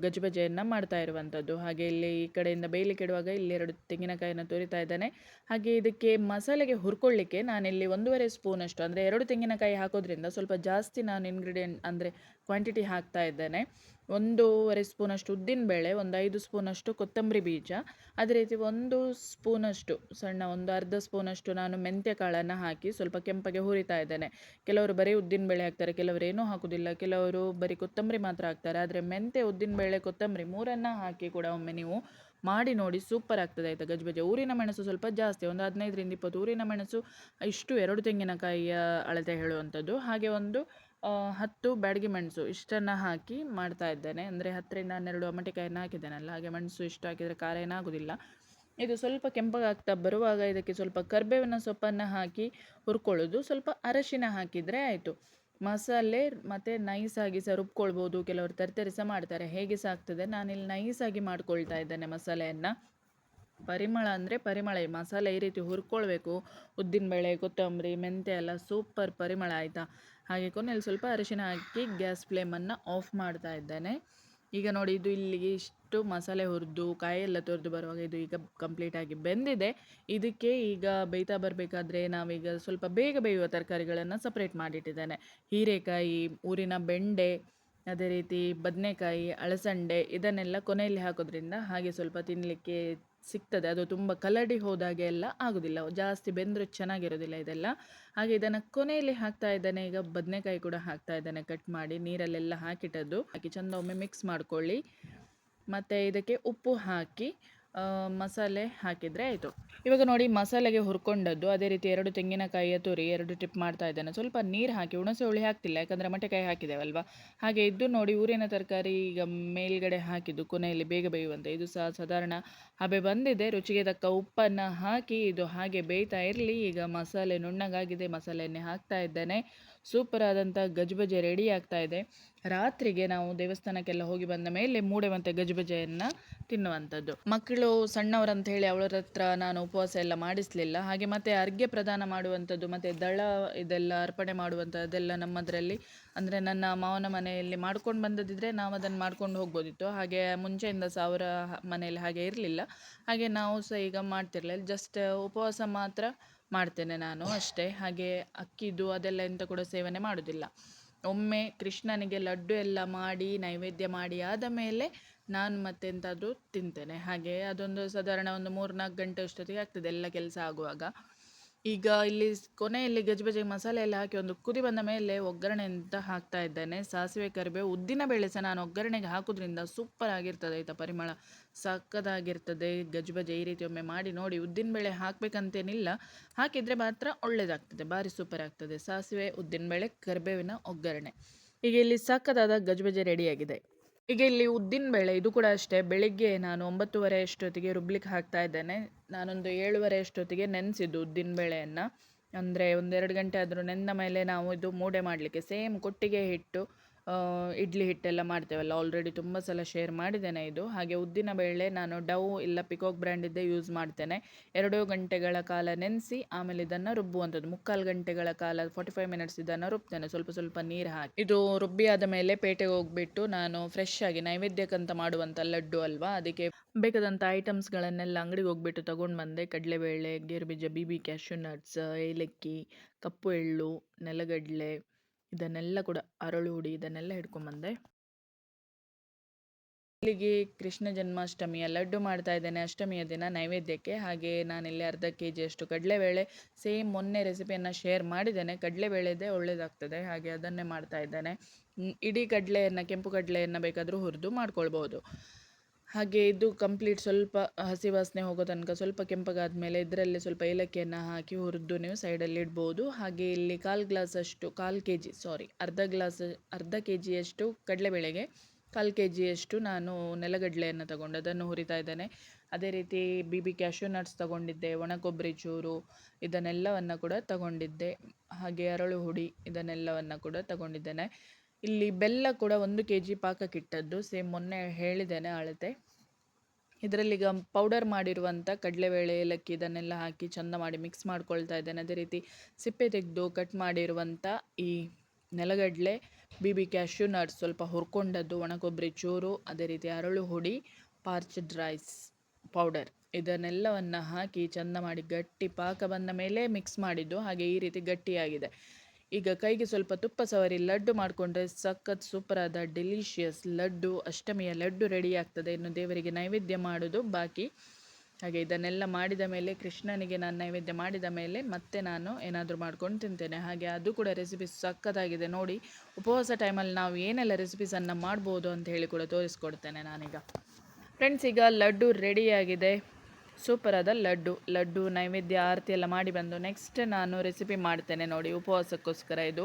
Speaker 2: ಗಜಬಜೆಯನ್ನು ಮಾಡ್ತಾ ಇರುವಂಥದ್ದು ಹಾಗೆ ಇಲ್ಲಿ ಈ ಕಡೆಯಿಂದ ಬೇಯಲಿಕ್ಕೆ ಇಡುವಾಗ ಇಲ್ಲಿ ಎರಡು ತೆಂಗಿನಕಾಯಿನ ತುರಿತಾ ಇದ್ದಾನೆ. ಹಾಗೆ ಇದಕ್ಕೆ ಮಸಾಲೆಗೆ ಹುರ್ಕೊಳ್ಳಿಕ್ಕೆ ನಾನಿಲ್ಲಿ ಒಂದೂವರೆ ಸ್ಪೂನಷ್ಟು, ಅಂದರೆ ಎರಡು ತೆಂಗಿನಕಾಯಿ ಹಾಕೋದ್ರಿಂದ ಸ್ವಲ್ಪ ಜಾಸ್ತಿ ನಾನು ಇಂಗ್ರೀಡಿಯೆಂಟ್ ಅಂದರೆ ಕ್ವಾಂಟಿಟಿ ಹಾಕ್ತಾ ಇದ್ದೇನೆ. ಒಂದೂವರೆ ಸ್ಪೂನಷ್ಟು ಉದ್ದಿನಬೇಳೆ ಒಂದು ಐದು ಸ್ಪೂನಷ್ಟು ಕೊತ್ತಂಬರಿ ಬೀಜ. ಅದೇ ರೀತಿ ಒಂದು ಸ್ಪೂನಷ್ಟು, ಸಣ್ಣ ಒಂದು ಅರ್ಧ ಸ್ಪೂನಷ್ಟು ನಾನು ಮೆಂತ್ಯ ಕಾಳನ್ನು ಹಾಕಿ ಸ್ವಲ್ಪ ಕೆಂಪಗೆ ಹುರಿತಾ ಇದ್ದೇನೆ. ಕೆಲವರು ಬರೀ ಉದ್ದಿನಬೇಳೆ ಹಾಕ್ತಾರೆ, ಕೆಲವರು ಏನೂ ಹಾಕೋದಿಲ್ಲ ಕೆಲವರು ಬರೀ ಕೊತ್ತಂಬರಿ ಮಾತ್ರ ಹಾಕ್ತಾರೆ. ಆದರೆ ಮೆಂತ್ಯ, ಉದ್ದಿನಬೇಳೆ, ಕೊತ್ತಂಬರಿ ಮೂರನ್ನು ಹಾಕಿ ಕೂಡ ಒಮ್ಮೆ ನೀವು ಮಾಡಿ ನೋಡಿ ಸೂಪರ್ ಆಗ್ತದೆ ಆಯಿತಾ ಗಜ್ಬಜೆ ಊರಿನ ಮೆಣಸು ಸ್ವಲ್ಪ ಜಾಸ್ತಿ, ಒಂದು ಹದಿನೈದರಿಂದ ಇಪ್ಪತ್ತು. ಊರಿನ ಮೆಣಸು ಇಷ್ಟು ಎರಡು ತೆಂಗಿನಕಾಯಿಯ ಅಳತೆ ಹೇಳುವಂಥದ್ದು. ಹಾಗೆ ಒಂದು ಹತ್ತು ಬ್ಯಾಡಗಿ ಮೆಣಸು ಇಷ್ಟನ್ನು ಹಾಕಿ ಮಾಡ್ತಾ ಇದ್ದೇನೆ. ಅಂದರೆ ಹತ್ತರಿಂದ ಹನ್ನೆರಡು ಅಮಟಿಕಾಯನ್ನು ಹಾಕಿದ್ದೇನಲ್ಲ, ಹಾಗೆ ಮೆಣಸು ಇಷ್ಟು ಹಾಕಿದರೆ ಖಾರ ಏನಾಗೋದಿಲ್ಲ. ಇದು ಸ್ವಲ್ಪ ಕೆಂಪಗಾಗ್ತಾ ಬರುವಾಗ ಇದಕ್ಕೆ ಸ್ವಲ್ಪ ಕರಿಬೇವಿನ ಸೊಪ್ಪನ್ನು ಹಾಕಿ ಹುರ್ಕೊಳ್ಳೋದು. ಸ್ವಲ್ಪ ಅರಶಿನ ಹಾಕಿದರೆ ಆಯಿತು. ಮಸಾಲೆ ಮತ್ತು ನೈಸಾಗಿ ಸಹ ರುಬ್ಕೊಳ್ಬೋದು ಕೆಲವರು ತರ್ತರಿ ಸಹ ಮಾಡ್ತಾರೆ. ಹೇಗೆ ಸಹ ಆಗ್ತದೆ ನಾನಿಲ್ಲಿ ನೈಸಾಗಿ ಮಾಡ್ಕೊಳ್ತಾ ಇದ್ದೇನೆ ಮಸಾಲೆಯನ್ನು. ಪರಿಮಳ ಅಂದರೆ ಪರಿಮಳ. ಈ ಮಸಾಲೆ ಈ ರೀತಿ ಹುರ್ಕೊಳ್ಬೇಕು. ಉದ್ದಿನಬೇಳೆ, ಕೊತ್ತಂಬರಿ, ಮೆಂತ್ಯ ಎಲ್ಲ ಸೂಪರ್ ಪರಿಮಳ ಆಯಿತಾ. ಹಾಗೆ ಕೊನೆಯಲ್ಲಿ ಸ್ವಲ್ಪ ಅರಿಶಿನ ಹಾಕಿ ಗ್ಯಾಸ್ ಫ್ಲೇಮನ್ನು ಆಫ್ ಮಾಡ್ತಾ ಇದ್ದೇನೆ. ಈಗ ನೋಡಿ ಇದು ಇಲ್ಲಿಗೆ ಇಷ್ಟು ಮಸಾಲೆ ಹುರಿದು ಕಾಯೆಲ್ಲ ತೊರೆದು ಬರುವಾಗ ಇದು ಈಗ ಕಂಪ್ಲೀಟಾಗಿ ಬೆಂದಿದೆ. ಇದಕ್ಕೆ ಈಗ ಬೇಯ್ತಾ ಬರಬೇಕಾದ್ರೆ ನಾವೀಗ ಸ್ವಲ್ಪ ಬೇಗ ಬೇಯುವ ತರಕಾರಿಗಳನ್ನು ಸಪ್ರೇಟ್ ಮಾಡಿಟ್ಟಿದ್ದೇನೆ. ಹೀರೆಕಾಯಿ, ಊರಿನ ಬೆಂಡೆ, ಅದೇ ರೀತಿ ಬದನೆಕಾಯಿ, ಅಳಸಂಡೆ ಇದನ್ನೆಲ್ಲ ಕೊನೆಯಲ್ಲಿ ಹಾಕೋದ್ರಿಂದ ಹಾಗೆ ಸ್ವಲ್ಪ ತಿನ್ನಲಿಕ್ಕೆ ಸಿಗ್ತದೆ. ಅದು ತುಂಬ ಕಲಡಿ ಹೋದಾಗೆ ಎಲ್ಲ ಆಗೋದಿಲ್ಲ. ಜಾಸ್ತಿ ಬೆಂದರೂ ಚೆನ್ನಾಗಿರೋದಿಲ್ಲ ಇದೆಲ್ಲ. ಹಾಗೆ ಇದನ್ನು ಕೊನೆಯಲ್ಲಿ ಹಾಕ್ತಾ ಇದ್ದಾನೆ. ಈಗ ಬದನೆಕಾಯಿ ಕೂಡ ಹಾಕ್ತಾ ಇದ್ದಾನೆ ಕಟ್ ಮಾಡಿ. ನೀರಲ್ಲೆಲ್ಲ ಹಾಕಿಟ್ಟದ್ದು. ಹಾಕಿ ಚೆಂದ ಒಮ್ಮೆ ಮಿಕ್ಸ್ ಮಾಡ್ಕೊಳ್ಳಿ. ಮತ್ತು ಇದಕ್ಕೆ ಉಪ್ಪು ಹಾಕಿ ಮಸಾಲೆ ಹಾಕಿದರೆ ಆಯಿತು. ಇವಾಗ ನೋಡಿ ಮಸಾಲೆಗೆ ಹುರ್ಕೊಂಡದ್ದು, ಅದೇ ರೀತಿ ಎರಡು ತೆಂಗಿನಕಾಯಿಯ ತುರಿ, ಎರಡು ಟಿಪ್ ಮಾಡ್ತಾ ಇದ್ದೇನೆ. ಸ್ವಲ್ಪ ನೀರು ಹಾಕಿ, ಹುಣಸೆ ಹುಳಿ ಹಾಕ್ತಿಲ್ಲ, ಯಾಕಂದರೆ ಮಟೆಕಾಯಿ ಹಾಕಿದ್ದೇವಲ್ವಾ? ಹಾಗೆ ಇದ್ದು ನೋಡಿ ಊರಿನ ತರಕಾರಿ ಈಗ ಮೇಲ್ಗಡೆ ಹಾಕಿದ್ದು, ಕೊನೆಯಲ್ಲಿ ಬೇಗ ಬೇಯುವಂತೆ. ಇದು ಸಹ ಸಾಧಾರಣ ಹಬೆ ಬಂದಿದೆ. ರುಚಿಗೆ ತಕ್ಕ ಉಪ್ಪನ್ನು ಹಾಕಿ ಇದು ಹಾಗೆ ಬೇಯ್ತಾ ಇರಲಿ. ಈಗ ಮಸಾಲೆ ನುಣ್ಣಗಾಗಿದೆ, ಮಸಾಲೆಯನ್ನೇ ಹಾಕ್ತಾ ಇದ್ದೇನೆ. ಸೂಪರ್ ಆದಂಥ ಗಜ್ಬಜೆ ರೆಡಿ ಆಗ್ತಾ ಇದೆ. ರಾತ್ರಿಗೆ ನಾವು ದೇವಸ್ಥಾನಕ್ಕೆಲ್ಲ ಹೋಗಿ ಬಂದ ಮೇಲೆ ಮೂಡೆ ಮತ್ತು ಗಜ್ಬಜೆಯನ್ನು ತಿನ್ನುವಂಥದ್ದು. ಮಕ್ಕಳು ಸಣ್ಣವರಂತ ಹೇಳಿ ಅವಳ ಹತ್ರ ನಾನು ಉಪವಾಸ ಎಲ್ಲ ಮಾಡಿಸಲಿಲ್ಲ. ಹಾಗೆ ಮತ್ತೆ ಅರ್ಘ್ಯ ಪ್ರದಾನ ಮಾಡುವಂಥದ್ದು, ಮತ್ತು ದಳ ಇದೆಲ್ಲ ಅರ್ಪಣೆ ಮಾಡುವಂಥದ್ದೆಲ್ಲ ನಮ್ಮದರಲ್ಲಿ. ಅಂದರೆ ನನ್ನ ಮಾವನ ಮನೆಯಲ್ಲಿ ಮಾಡ್ಕೊಂಡು ಬಂದದಿದ್ದರೆ ನಾವು ಅದನ್ನು ಮಾಡ್ಕೊಂಡು ಹೋಗ್ಬೋದಿತ್ತು. ಹಾಗೆ ಮುಂಚೆಯಿಂದ ಸಹ ಅವರ ಮನೆಯಲ್ಲಿ ಹಾಗೆ ಇರಲಿಲ್ಲ. ಹಾಗೆ ನಾವು ಸಹ ಈಗ ಮಾಡ್ತಿರಲಿಲ್ಲ. ಜಸ್ಟ್ ಉಪವಾಸ ಮಾತ್ರ ಮಾಡ್ತೇನೆ ನಾನು ಅಷ್ಟೇ. ಹಾಗೆ ಅಕ್ಕಿದು ಅದೆಲ್ಲ ಎಂತ ಕೂಡ ಸೇವನೆ ಮಾಡೋದಿಲ್ಲ. ಒಮ್ಮೆ ಕೃಷ್ಣನಿಗೆ ಲಡ್ಡು ಎಲ್ಲ ಮಾಡಿ, ನೈವೇದ್ಯ ಮಾಡಿ ಆದ ಮೇಲೆ ನಾನು ಮತ್ತೆಂತಾದರೂ ತಿಂತೇನೆ. ಹಾಗೆ ಅದೊಂದು ಸಾಧಾರಣ ಒಂದು ಮೂರು ನಾಲ್ಕು ಗಂಟೆ ಅಷ್ಟೊತ್ತಿಗೆ ಆಗ್ತದೆ ಎಲ್ಲ ಕೆಲಸ ಆಗುವಾಗ. ಈಗ ಇಲ್ಲಿ ಕೊನೆಯಲ್ಲಿ ಗಜ್ಬಜೆಗೆ ಮಸಾಲೆ ಎಲ್ಲ ಹಾಕಿ ಒಂದು ಕುದಿ ಬಂದ ಮೇಲೆ ಒಗ್ಗರಣೆ ಅಂತ ಹಾಕ್ತಾ ಇದ್ದೇನೆ. ಸಾಸಿವೆ, ಕರಿಬೇವು, ಉದ್ದಿನ ಬೇಳೆ ಸಹ ನಾನು ಒಗ್ಗರಣೆಗೆ ಹಾಕೋದ್ರಿಂದ ಸೂಪರ್ ಆಗಿರ್ತದೆ ಆಯಿತಾ ಪರಿಮಳ. ಸಕ್ಕದಾಗಿರ್ತದೆ ಗಜಬಜೆ, ಈ ರೀತಿ ಒಮ್ಮೆ ಮಾಡಿ ನೋಡಿ. ಉದ್ದಿನಬೇಳೆ ಹಾಕಬೇಕಂತೇನಿಲ್ಲ. ಹಾಕಿದರೆ ಮಾತ್ರ ಒಳ್ಳೆಯದಾಗ್ತದೆ ಭಾರಿ ಸೂಪರ್ ಆಗ್ತದೆ. ಸಾಸಿವೆ ಉದ್ದಿನಬೇಳೆ ಕರಿಬೇವಿನ ಒಗ್ಗರಣೆ. ಈಗ ಇಲ್ಲಿ ಸಕ್ಕದಾದ ಗಜ್ಬಜೆ ರೆಡಿಯಾಗಿದೆ ಈಗ ಇಲ್ಲಿ ಉದ್ದಿನಬೇಳೆ ಇದು ಕೂಡ ಅಷ್ಟೇ. ಬೆಳಿಗ್ಗೆ ನಾನು ಒಂಬತ್ತುವರೆ ಅಷ್ಟೊತ್ತಿಗೆ ರುಬ್ಲಿಕ್ಕೆ ಹಾಕ್ತಾ ಇದ್ದೇನೆ. ನಾನೊಂದು ಏಳುವರೆ ಅಷ್ಟೊತ್ತಿಗೆ ನೆನೆಸಿದ್ದು ಉದ್ದಿನಬೇಳೆಯನ್ನು ಅಂದರೆ ಒಂದೆರಡು ಗಂಟೆ ಆದರೂ ನೆಂದ ಮೇಲೆ ನಾವು ಇದು ಮೂಡೆ ಮಾಡಲಿಕ್ಕೆ ಸೇಮ್ ಕೊಟ್ಟಿಗೆ ಹಿಟ್ಟು ಇಡ್ಲಿ ಹಿಟ್ಟೆಲ್ಲ ಮಾಡ್ತೇವಲ್ಲ ಆಲ್ರೆಡಿ ತುಂಬ ಸಲ ಶೇರ್ ಮಾಡಿದ್ದೇನೆ ಇದು. ಹಾಗೆ ಉದ್ದಿನ ಬೇಳೆ ನಾನು ಡವ್ ಇಲ್ಲ ಪಿಕಾಕ್ ಬ್ರ್ಯಾಂಡಿದ್ದೇ ಯೂಸ್ ಮಾಡ್ತೇನೆ. ಎರಡು ಗಂಟೆಗಳ ಕಾಲ ನೆನೆಸಿ, ಆಮೇಲೆ ಇದನ್ನು ರುಬ್ಬುವಂಥದ್ದು ಮುಕ್ಕಾಲು ಗಂಟೆಗಳ ಕಾಲ ಫಾರ್ಟಿ ಫೈವ್ ಮಿನಿಟ್ಸ್ ಇದನ್ನು ರುಬ್ತೇನೆ. ಸ್ವಲ್ಪ ಸ್ವಲ್ಪ ನೀರು ಹಾಕಿ. ಇದು ರುಬ್ಬಿ ಆದ ಮೇಲೆ ಪೇಟೆಗೆ ಹೋಗ್ಬಿಟ್ಟು ನಾನು ಫ್ರೆಶ್ ಆಗಿ ನೈವೇದ್ಯಕ್ಕಂತ ಮಾಡುವಂಥ ಲಡ್ಡು ಅಲ್ವಾ, ಅದಕ್ಕೆ ಬೇಕಾದಂಥ ಐಟಮ್ಸ್ಗಳನ್ನೆಲ್ಲ ಅಂಗಡಿಗೆ ಹೋಗ್ಬಿಟ್ಟು ತೊಗೊಂಡು ಬಂದೆ. ಕಡಲೆಬೇಳೆ, ಗೇರುಬೀಜ ಬಿ ಬಿ ಕ್ಯಾಶ್ಯೂ ನಟ್ಸ್ ಏಲಕ್ಕಿ, ಕಪ್ಪು ಎಳ್ಳು, ನೆಲಗಡಲೆ ಇದನ್ನೆಲ್ಲ ಕೂಡ ಅರಳು ಹುಡಿ ಇದನ್ನೆಲ್ಲ ಹಿಡ್ಕೊಂಬಂದೆ ಇಲ್ಲಿಗೆ ಕೃಷ್ಣ ಜನ್ಮಾಷ್ಟಮಿಯ ಲಡ್ಡು ಮಾಡ್ತಾ ಇದ್ದೇನೆ ಅಷ್ಟಮಿಯ ದಿನ ನೈವೇದ್ಯಕ್ಕೆ. ಹಾಗೆ ನಾನಿಲ್ಲಿ ಅರ್ಧ ಕೆ ಜಿಯಷ್ಟು ಕಡಲೆಬೇಳೆ ಸೇಮ್ ಮೊನ್ನೆ ರೆಸಿಪಿಯನ್ನು ಶೇರ್ ಮಾಡಿದ್ದೇನೆ. ಕಡಲೆಬೇಳೆದೇ ಒಳ್ಳೆಯದಾಗ್ತದೆ ಹಾಗೆ ಅದನ್ನೇ ಮಾಡ್ತಾ ಇದ್ದೇನೆ. ಇಡೀ ಕಡಲೆಯನ್ನು, ಕೆಂಪು ಕಡಲೆಯನ್ನು ಬೇಕಾದರೂ ಹುರಿದು ಮಾಡ್ಕೊಳ್ಬೋದು. ಹಾಗೆ ಇದು ಕಂಪ್ಲೀಟ್ ಸ್ವಲ್ಪ ಹಸಿ ವಾಸನೆ ಹೋಗೋ ತನಕ ಸ್ವಲ್ಪ ಕೆಂಪಗಾದ ಮೇಲೆ ಇದರಲ್ಲಿ ಸ್ವಲ್ಪ ಏಲಕ್ಕಿಯನ್ನು ಹಾಕಿ ಹುರಿದು ನೀವು ಸೈಡಲ್ಲಿ ಇಡ್ಬೋದು. ಹಾಗೆ ಇಲ್ಲಿ ಕಾಲು ಗ್ಲಾಸಷ್ಟು ಕಾಲು ಕೆ ಜಿ ಸಾರಿ ಅರ್ಧ ಗ್ಲಾಸ್, ಅರ್ಧ ಕೆ ಜಿಯಷ್ಟು ಕಡಲೆಬೇಳೆಗೆ, ಕಾಲು ಕೆ ಜಿಯಷ್ಟು ನಾನು ನೆಲಗಡಲೆಯನ್ನು ತಗೊಂಡು ಅದನ್ನು ಹುರಿತಾ ಇದ್ದೇನೆ. ಅದೇ ರೀತಿ ಬಿ ಬಿ ಕ್ಯಾಶ್ಯೂ ನಟ್ಸ್ ತಗೊಂಡಿದ್ದೆ ಒಣ ಕೊಬ್ಬರಿ ಚೂರು ಇದನ್ನೆಲ್ಲವನ್ನು ಕೂಡ ತಗೊಂಡಿದ್ದೆ. ಹಾಗೆ ಅರಳು ಹುಡಿ ಇದನ್ನೆಲ್ಲವನ್ನು ಕೂಡ ತಗೊಂಡಿದ್ದೇನೆ. ಇಲ್ಲಿ ಬೆಲ್ಲ ಕೂಡ ಒಂದು ಕೆ ಜಿ ಪಾಕಕ್ಕಿಟ್ಟದ್ದು ಸೇಮ್ ಮೊನ್ನೆ ಹೇಳಿದ್ದೇನೆ ಅಳತೆ ಇದರಲ್ಲಿ ಈಗ ಪೌಡರ್ ಮಾಡಿರುವಂಥ ಕಡಲೆಬೇಳೆ, ಏಲಕ್ಕಿ ಇದನ್ನೆಲ್ಲ ಹಾಕಿ ಚಂದ ಮಾಡಿ ಮಿಕ್ಸ್ ಮಾಡ್ಕೊಳ್ತಾ ಇದ್ದೇನೆ. ಅದೇ ರೀತಿ ಸಿಪ್ಪೆ ತೆಗೆದು ಕಟ್ ಮಾಡಿರುವಂಥ ಈ ನೆಲಗಡಲೆ ಬಿ ಬಿ ಕ್ಯಾಶ್ಯೂ ಸ್ವಲ್ಪ ಹುರ್ಕೊಂಡದ್ದು ಒಣ ಕೊಬ್ಬರಿ ಚೂರು, ಅದೇ ರೀತಿ ಅರಳು ಹುಡಿ ಪಾರ್ಚ್ಡ್ ರೈಸ್ ಪೌಡರ್ ಇದನ್ನೆಲ್ಲವನ್ನು ಹಾಕಿ ಚಂದ ಮಾಡಿ ಗಟ್ಟಿ ಪಾಕ ಬಂದ ಮೇಲೆ ಮಿಕ್ಸ್ ಮಾಡಿದ್ದು, ಹಾಗೆ ಈ ರೀತಿ ಗಟ್ಟಿಯಾಗಿದೆ. ಈಗ ಕೈಗೆ ಸ್ವಲ್ಪ ತುಪ್ಪ ಸವರಿ ಲಡ್ಡು ಮಾಡಿಕೊಂಡ್ರೆ ಸಖತ್ ಸೂಪರಾದ ಡೆಲಿಷಿಯಸ್ ಲಡ್ಡು, ಅಷ್ಟಮಿಯ ಲಡ್ಡು ರೆಡಿ ಆಗ್ತದೆ. ಇನ್ನು ದೇವರಿಗೆ ನೈವೇದ್ಯ ಮಾಡೋದು ಬಾಕಿ. ಹಾಗೆ ಇದನ್ನೆಲ್ಲ ಮಾಡಿದ ಮೇಲೆ, ಕೃಷ್ಣನಿಗೆ ನಾನು ನೈವೇದ್ಯ ಮಾಡಿದ ಮೇಲೆ ಮತ್ತೆ ನಾನು ಏನಾದರೂ ಮಾಡ್ಕೊಂಡು ತಿಂತೇನೆ. ಹಾಗೆ ಅದು ಕೂಡ ರೆಸಿಪಿ ಸಖತ್ತಾಗಿದೆ. ನೋಡಿ, ಉಪವಾಸ ಟೈಮಲ್ಲಿ ನಾವು ಏನೆಲ್ಲ ರೆಸಿಪೀಸನ್ನು ಮಾಡ್ಬೋದು ಅಂತ ಹೇಳಿ ಕೂಡ ತೋರಿಸ್ಕೊಡ್ತೇನೆ ನಾನೀಗ. ಫ್ರೆಂಡ್ಸ್ ಈಗ ಲಡ್ಡು ರೆಡಿಯಾಗಿದೆ ಸೂಪರಾದ ಲಡ್ಡು ಲಡ್ಡು, ನೈವೇದ್ಯ, ಆರತಿ ಎಲ್ಲ ಮಾಡಿ ಬಂದು ನೆಕ್ಸ್ಟ್ ನಾನು ರೆಸಿಪಿ ಮಾಡ್ತೇನೆ ನೋಡಿ, ಉಪವಾಸಕ್ಕೋಸ್ಕರ ಇದು.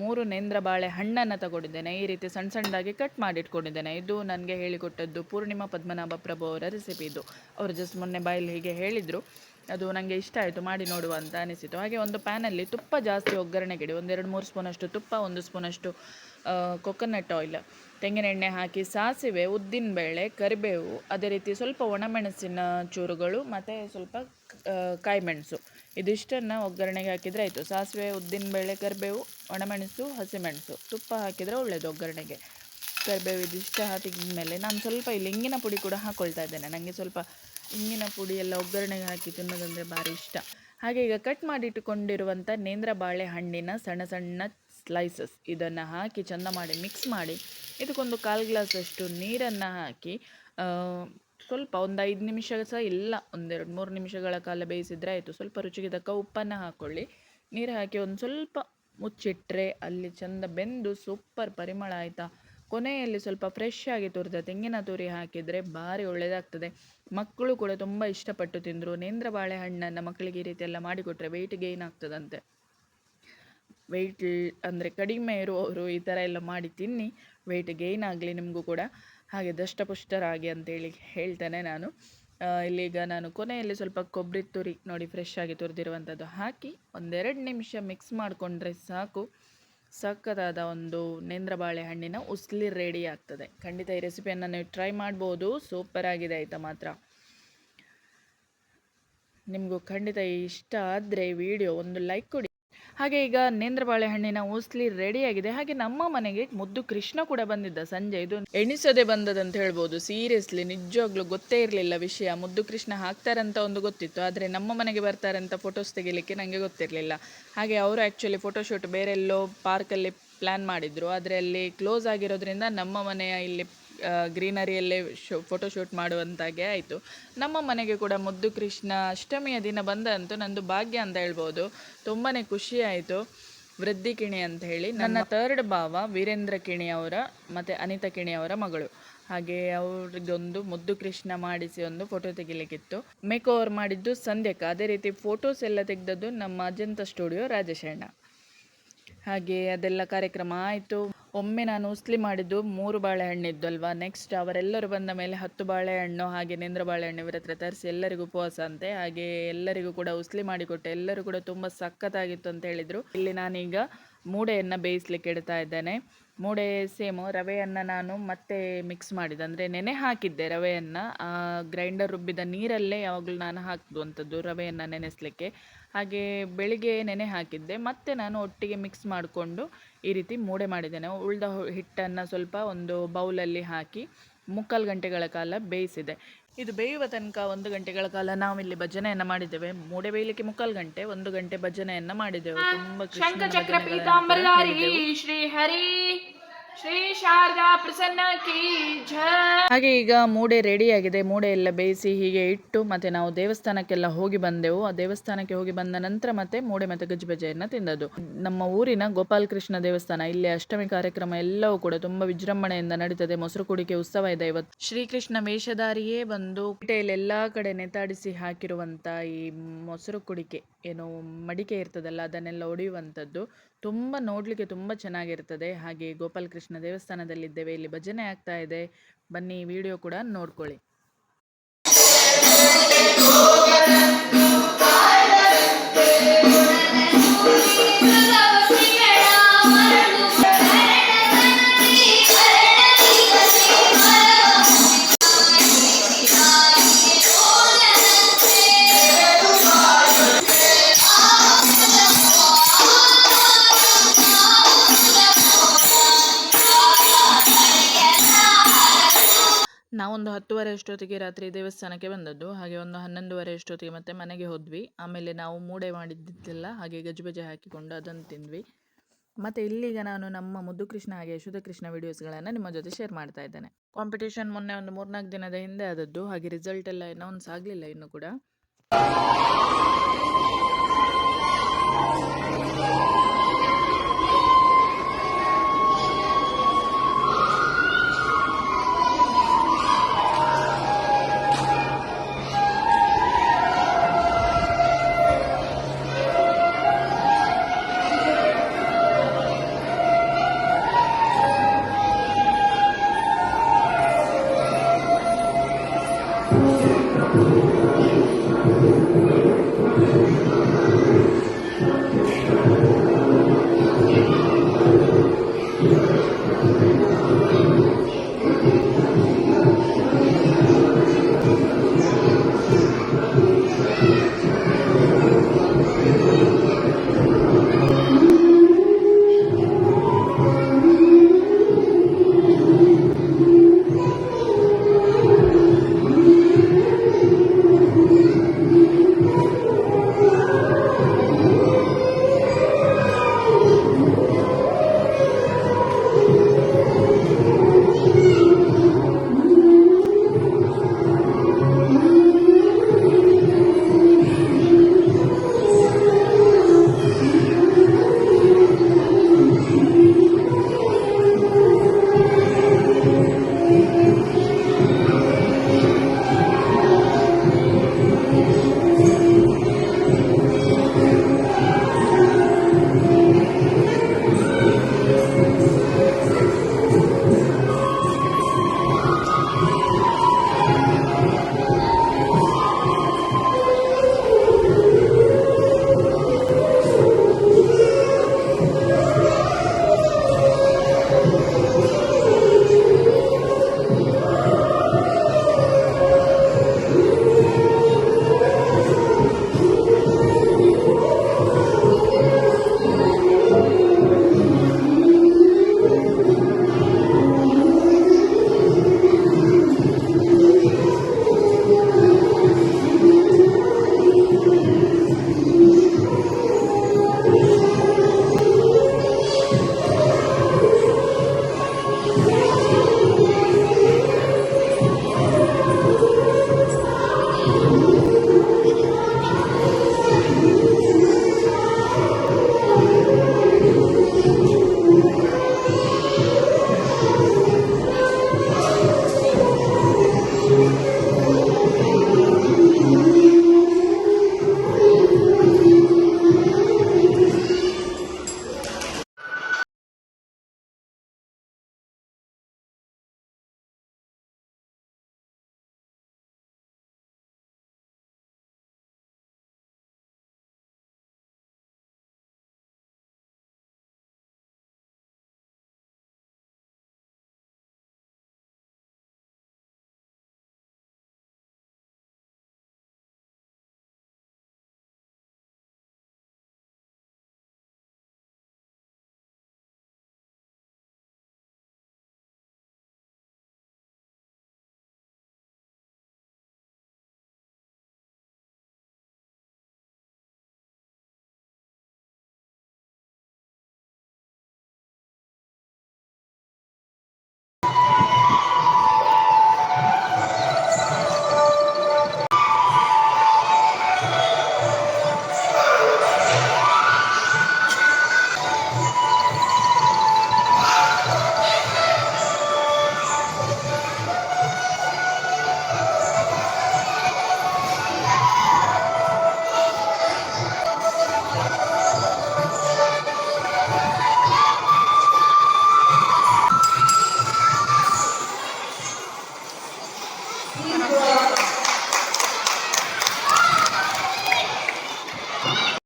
Speaker 2: ಮೂರು ನೇಂದ್ರ ಬಾಳೆ ಹಣ್ಣನ್ನು ತಗೊಂಡಿದ್ದೇನೆ. ಈ ರೀತಿ ಸಣ್ಣ ಸಣ್ಣದಾಗಿ ಕಟ್ ಮಾಡಿಟ್ಕೊಂಡಿದ್ದೇನೆ. ಇದು ನನಗೆ ಹೇಳಿಕೊಟ್ಟದ್ದು ಪೂರ್ಣಿಮಾ ಪದ್ಮನಾಭ ಪ್ರಭು ಅವರ ರೆಸಿಪಿ ಇದು. ಅವರು ಜಸ್ಟ್ ಮೊನ್ನೆ ಬಾಯಲ್ಲಿ ಹೀಗೆ ಹೇಳಿದರು. ಅದು ನನಗೆ ಇಷ್ಟ ಆಯಿತು, ಮಾಡಿ ನೋಡುವ ಅಂತ ಅನಿಸಿತು. ಹಾಗೆ ಒಂದು ಪ್ಯಾನಲ್ಲಿ ತುಪ್ಪ ಜಾಸ್ತಿ ಒಗ್ಗರಣೆಗಿಡಿ ಒಂದೆರಡು ಮೂರು ಸ್ಪೂನಷ್ಟು ತುಪ್ಪ, ಒಂದು ಸ್ಪೂನಷ್ಟು ಕೊಕೊನಟ್ ಆಯಿಲ್ ತೆಂಗಿನ ಎಣ್ಣೆ ಹಾಕಿ ಸಾಸಿವೆ ಉದ್ದಿನಬೇಳೆ ಕರಿಬೇವು, ಅದೇ ರೀತಿ ಸ್ವಲ್ಪ ಒಣಮೆಣಸಿನ ಚೂರುಗಳು ಮತ್ತು ಸ್ವಲ್ಪ ಕಾಯಿಮೆಣಸು. ಇದಿಷ್ಟನ್ನು ಒಗ್ಗರಣೆಗೆ ಹಾಕಿದರೆ ಆಯಿತು. ಸಾಸಿವೆ ಉದ್ದಿನಬೇಳೆ ಕರಿಬೇವು, ಒಣಮೆಣಸು, ಹಸಿಮೆಣಸು. ತುಪ್ಪ ಹಾಕಿದರೆ ಒಳ್ಳೆಯದು ಒಗ್ಗರಣೆಗೆ. ಕರಿಬೇವು ಇದಿಷ್ಟ ಹಾಕಿದ ನಾನು ಸ್ವಲ್ಪ ಇಲ್ಲಿ ಇಂಗಿನ ಪುಡಿ ಕೂಡ ಹಾಕ್ಕೊಳ್ತಾ ಇದ್ದೇನೆ. ನನಗೆ ಸ್ವಲ್ಪ ಇಂಗಿನ ಪುಡಿ ಎಲ್ಲ ಒಗ್ಗರಣೆಗೆ ಹಾಕಿ ತಿನ್ನೋದಂದರೆ ಭಾರಿ ಇಷ್ಟ. ಹಾಗೆ ಈಗ ಕಟ್ ಮಾಡಿಟ್ಟುಕೊಂಡಿರುವಂಥ ನೇಂದ್ರ ಬಾಳೆ ಹಣ್ಣಿನ ಸಣ್ಣ ಸಣ್ಣ ಸ್ಲೈಸಸ್ ಇದನ್ನು ಹಾಕಿ ಚೆಂದ ಮಾಡಿ ಮಿಕ್ಸ್ ಮಾಡಿ ಇದಕ್ಕೊಂದು ಕಾಲು ಗ್ಲಾಸಷ್ಟು ನೀರನ್ನು ಹಾಕಿ ಸ್ವಲ್ಪ ಒಂದು ಐದು ನಿಮಿಷ ಸಹ ಇಲ್ಲ ಒಂದೆರಡು ಮೂರು ನಿಮಿಷಗಳ ಕಾಲ ಬೇಯಿಸಿದರೆ ಆಯಿತು. ಸ್ವಲ್ಪ ರುಚಿಗೆ ತಕ್ಕ ಉಪ್ಪನ್ನು ಹಾಕ್ಕೊಳ್ಳಿ ನೀರು ಹಾಕಿ ಒಂದು ಸ್ವಲ್ಪ ಮುಚ್ಚಿಟ್ಟರೆ ಅಲ್ಲಿ ಚೆಂದ ಬೆಂದು ಸೂಪರ್ ಪರಿಮಳ ಆಯಿತಾ. ಕೊನೆಯಲ್ಲಿ ಸ್ವಲ್ಪ ಫ್ರೆಶ್ ಆಗಿ ತುರಿದ ತೆಂಗಿನ ತುರಿ ಹಾಕಿದರೆ ಭಾರಿ ಒಳ್ಳೆಯದಾಗ್ತದೆ ಮಕ್ಕಳು ಕೂಡ ತುಂಬ ಇಷ್ಟಪಟ್ಟು ತಿಂದರು. ನೇಂದ್ರ ಬಾಳೆಹಣ್ಣನ್ನು ಮಕ್ಕಳಿಗೆ ಈ ರೀತಿ ಎಲ್ಲ ಮಾಡಿಕೊಟ್ರೆ ವೆಯ್ಟ್ ಗೇನ್ ಆಗ್ತದಂತೆ. ವೆಯ್ಟ್ ಅಂದರೆ ಕಡಿಮೆ ಇರುವವರು ಈ ಥರ ಎಲ್ಲ ಮಾಡಿ ತಿನ್ನಿ. ವೆಯ್ಟ್ ಗೈನ್ ಆಗಲಿ ನಿಮಗೂ ಕೂಡ. ಹಾಗೆ ದಷ್ಟಪುಷ್ಟರಾಗಿ ಅಂತೇಳಿ ಹೇಳ್ತೇನೆ ನಾನು. ಇಲ್ಲೀಗ ನಾನು ಕೊನೆಯಲ್ಲಿ ಸ್ವಲ್ಪ ಕೊಬ್ಬರಿ ತುರಿ ನೋಡಿ ಫ್ರೆಶ್ ಆಗಿ ತುರಿದಿರುವಂಥದ್ದು ಹಾಕಿ ಒಂದೆರಡು ನಿಮಿಷ ಮಿಕ್ಸ್ ಮಾಡಿಕೊಂಡ್ರೆ ಸಾಕು. ಸಕ್ಕತ್ತಾದ ಒಂದು ನೇಂದ್ರ ಬಾಳೆಹಣ್ಣಿನ ಉಸ್ಲಿ ರೆಡಿ ಆಗ್ತದೆ. ಖಂಡಿತ ಈ ರೆಸಿಪಿಯನ್ನು ನೀವು ಟ್ರೈ ಮಾಡ್ಬೋದು. ಸೂಪರ್ ಆಗಿದೆ ಆಯಿತಾ ಮಾತ್ರ. ನಿಮಗೂ ಖಂಡಿತ ಇಷ್ಟ ಆದರೆ ವಿಡಿಯೋ ಒಂದು ಲೈಕ್ ಕೊಡಿ. ಹಾಗೆ ಈಗ ನೇಂದ್ರ ಬಾಳೆಹಣ್ಣಿನ ರೆಡಿ ರೆಡಿಯಾಗಿದೆ ಹಾಗೆ ನಮ್ಮ ಮನೆಗೆ ಮುದ್ದು ಕೃಷ್ಣ ಕೂಡ ಬಂದಿದ್ದ ಸಂಜೆ. ಇದು ಎಣಿಸದೆ ಬಂದದಂತ ಹೇಳ್ಬೋದು. ಸೀರಿಯಸ್ಲಿ ನಿಜವಾಗ್ಲೂ ಗೊತ್ತೇ ಇರಲಿಲ್ಲ ವಿಷಯ. ಮುದ್ದು ಕೃಷ್ಣ ಹಾಕ್ತಾರಂತ ಒಂದು ಗೊತ್ತಿತ್ತು. ಆದರೆ ನಮ್ಮ ಮನೆಗೆ ಬರ್ತಾರಂತ ಫೋಟೋಸ್ ತೆಗಿಲಿಕ್ಕೆ ನನಗೆ ಗೊತ್ತಿರಲಿಲ್ಲ. ಹಾಗೆ ಅವರು ಆ್ಯಕ್ಚುಲಿ ಫೋಟೋಶೂಟ್ ಬೇರೆಲ್ಲೋ ಪಾರ್ಕಲ್ಲಿ ಪ್ಲ್ಯಾನ್ ಮಾಡಿದ್ರು. ಆದರೆ ಅಲ್ಲಿ ಕ್ಲೋಸ್ ಆಗಿರೋದ್ರಿಂದ ನಮ್ಮ ಮನೆಯ ಇಲ್ಲಿ ಗ್ರೀನರಿಯಲ್ಲೇ ಶೋ ಫೋಟೋಶೂಟ್ ಮಾಡುವಂತಾಗೆ ಆಯಿತು. ನಮ್ಮ ಮನೆಗೆ ಕೂಡ ಮುದ್ದು ಕೃಷ್ಣ ಅಷ್ಟಮಿಯ ದಿನ ಬಂದಂತೂ ನಂದು ಭಾಗ್ಯ ಅಂತ ಹೇಳ್ಬೋದು. ತುಂಬಾ ಖುಷಿ ಆಯಿತು. ವೃದ್ಧಿ ಕಿಣಿ ಅಂತ ಹೇಳಿ. ನನ್ನ ಥರ್ಡ್ ಭಾವ ವೀರೇಂದ್ರ ಕಿಣಿ ಅವರ ಮತ್ತು ಅನಿತಾ ಕಿಣಿ ಅವರ ಮಗಳು. ಹಾಗೆ ಅವ್ರಿಗೊಂದು ಮುದ್ದು ಕೃಷ್ಣ ಮಾಡಿಸಿ ಒಂದು ಫೋಟೋ ತೆಗಿಲಿಕ್ಕಿತ್ತು. ಮೇಕ್ ಓವರ್ ಮಾಡಿದ್ದು ಸಂಧ್ಯಕ್ಕ. ಅದೇ ರೀತಿ ಫೋಟೋಸ್ ಎಲ್ಲ ತೆಗೆದದ್ದು ನಮ್ಮ ಅಜಂತ ಸ್ಟುಡಿಯೋ ರಾಜಶಣ್ಣ ಹಾಗೆ ಅದೆಲ್ಲ ಕಾರ್ಯಕ್ರಮ ಆಯಿತು. ಒಮ್ಮೆ ನಾನು ಉಸ್ಲಿ ಮಾಡಿದ್ದು ಮೂರು ಬಾಳೆಹಣ್ಣಿದ್ದು ಅಲ್ವಾ ನೆಕ್ಸ್ಟ್ ಅವರೆಲ್ಲರೂ ಬಂದ ಮೇಲೆ ಹತ್ತು ಬಾಳೆಹಣ್ಣು, ಹಾಗೆ ನೇಂದ್ರ ಬಾಳೆಹಣ್ಣು ಇವರ ಹತ್ರ ತರಿಸಿ ಎಲ್ಲರಿಗೂ ಉಪವಾಸ ಅಂತೆ. ಹಾಗೆ ಎಲ್ಲರಿಗೂ ಕೂಡ ಉಸ್ಲಿ ಮಾಡಿಕೊಟ್ಟೆ ಎಲ್ಲರೂ ಕೂಡ ತುಂಬ ಸಖತ್ತಾಗಿತ್ತು ಅಂತ ಹೇಳಿದರು. ಇಲ್ಲಿ ನಾನೀಗ ಮೂಡೆಯನ್ನು ಬೇಯಿಸ್ಲಿಕ್ಕೆ ಇಡ್ತಾ ಇದ್ದೇನೆ. ಮೂಡೆ ಸೇಮು, ರವೆಯನ್ನು ನಾನು ಮತ್ತೆ ಮಿಕ್ಸ್ ಮಾಡಿದೆ ಅಂದರೆ ನೆನೆ ಹಾಕಿದ್ದೆ ರವೆಯನ್ನು. ಗ್ರೈಂಡರ್ ರುಬ್ಬಿದ ನೀರಲ್ಲೇ ಯಾವಾಗಲೂ ನಾನು ಹಾಕುವಂಥದ್ದು ರವೆಯನ್ನು ನೆನೆಸಲಿಕ್ಕೆ. ಹಾಗೆ ಬೆಳಿಗ್ಗೆ ನೆನೆ ಹಾಕಿದ್ದೆ. ಮತ್ತೆ ನಾನು ಒಟ್ಟಿಗೆ ಮಿಕ್ಸ್ ಮಾಡಿಕೊಂಡು ಈ ರೀತಿ ಮೂಡೆ ಮಾಡಿದ್ದೇನೆ. ಉಳ್ದ ಹಿಟ್ಟನ್ನು ಸ್ವಲ್ಪ ಒಂದು ಬೌಲಲ್ಲಿ ಹಾಕಿ ಮುಕ್ಕಾಲು ಗಂಟೆಗಳ ಕಾಲ ಬೇಯಿಸಿದೆ. ಇದು ಬೇಯುವ ತನಕ ಒಂದು ಗಂಟೆಗಳ ಕಾಲ ನಾವಿಲ್ಲಿ ಭಜನೆಯನ್ನು ಮಾಡಿದ್ದೇವೆ. ಮೂಡೆ ಬೇಯಲಿಕ್ಕೆ ಮುಕ್ಕಾಲು ಗಂಟೆ ಒಂದು ಗಂಟೆ ಭಜನೆಯನ್ನು ಮಾಡಿದ್ದೇವೆ. ತುಂಬ ಕೃಷ್ಣನ
Speaker 3: ಚಕ್ರ ಪೀತಾಂಬರಧಾರಿ ಶ್ರೀ ಹರಿ ಶ್ರೀ ಶಾರದಾ ಪ್ರಸನ್ನ
Speaker 2: ಹಾಗೆ ಈಗ ಮೂಡೆ ರೆಡಿ ಆಗಿದೆ. ಮೂಡೆ ಎಲ್ಲ ಬೇಯಿಸಿ ಹೀಗೆ ಇಟ್ಟು ಮತ್ತೆ ನಾವು ದೇವಸ್ಥಾನಕ್ಕೆಲ್ಲ ಹೋಗಿ ಬಂದೆವು. ಆ ದೇವಸ್ಥಾನಕ್ಕೆ ಹೋಗಿ ಬಂದ ನಂತರ ಮತ್ತೆ ಮೂಡೆ ಮತ್ತೆ ಗಜ್ಜಿಬಜೆಯನ್ನ ತಿಂದದ್ದು. ನಮ್ಮ ಊರಿನ ಗೋಪಾಲ ಕೃಷ್ಣ ದೇವಸ್ಥಾನ, ಇಲ್ಲಿ ಅಷ್ಟಮಿ ಕಾರ್ಯಕ್ರಮ ಎಲ್ಲವೂ ಕೂಡ ತುಂಬಾ ವಿಜೃಂಭಣೆಯಿಂದ ನಡೀತದೆ. ಮೊಸರು ಕುಡಿಕೆ ಉತ್ಸವ ಇದೆ ಇವತ್ತು. ಶ್ರೀಕೃಷ್ಣ ವೇಷಧಾರಿಯೇ ಬಂದು ಪೇಟೆಯಲ್ಲಿ ಎಲ್ಲಾ ಕಡೆ ನೆತಾಡಿಸಿ ಹಾಕಿರುವಂತ ಈ ಮೊಸರು ಕುಡಿಕೆ, ಏನು ಮಡಿಕೆ ಇರ್ತದಲ್ಲ, ಅದನ್ನೆಲ್ಲ ಒಡೆಯುವಂಥದ್ದು ತುಂಬ ನೋಡಲಿಕ್ಕೆ ತುಂಬ ಚೆನ್ನಾಗಿರ್ತದೆ ಹಾಗೆ ಗೋಪಾಲ ಕೃಷ್ಣ ದೇವಸ್ಥಾನದಲ್ಲಿದ್ದೇವೆ. ಇಲ್ಲಿ ಭಜನೆ ಆಗ್ತಾ ಇದೆ. ಬನ್ನಿ ವಿಡಿಯೋ ಕೂಡ ನೋಡ್ಕೊಳ್ಳಿ. ನಾವೊಂದು ಹತ್ತುವರೆ ಅಷ್ಟೊತ್ತಿಗೆ ರಾತ್ರಿ ದೇವಸ್ಥಾನಕ್ಕೆ ಬಂದದ್ದು. ಹಾಗೆ ಒಂದು ಹನ್ನೊಂದುವರೆ ಅಷ್ಟೊತ್ತಿಗೆ ಮತ್ತೆ ಮನೆಗೆ ಹೋದ್ವಿ. ಆಮೇಲೆ ನಾವು ಮೂಡೆ ಮಾಡಿದ್ದಿಲ್ಲ ಹಾಗೆ ಗಜ್ಬಜೆ ಹಾಕಿಕೊಂಡು ಅದನ್ನು ತಿಂದ್ವಿ. ಮತ್ತು ಇಲ್ಲಿಗ ನಾನು ನಮ್ಮ ಮುದ್ದು ಕೃಷ್ಣ ಹಾಗೆ ಯಶೋಧ ಕೃಷ್ಣ ವಿಡಿಯೋಸ್ಗಳನ್ನು ನಿಮ್ಮ ಜೊತೆ ಶೇರ್ ಮಾಡ್ತಾ ಇದ್ದೇನೆ. ಕಾಂಪಿಟೇಷನ್ ಮೊನ್ನೆ ಒಂದು ಮೂರ್ನಾಲ್ಕು ದಿನದ ಹಿಂದೆ ಆದದ್ದು. ಹಾಗೆ ರಿಸಲ್ಟ್ ಎಲ್ಲ ಅನೌನ್ಸ್ ಆಗಲಿಲ್ಲ ಇನ್ನು ಕೂಡ.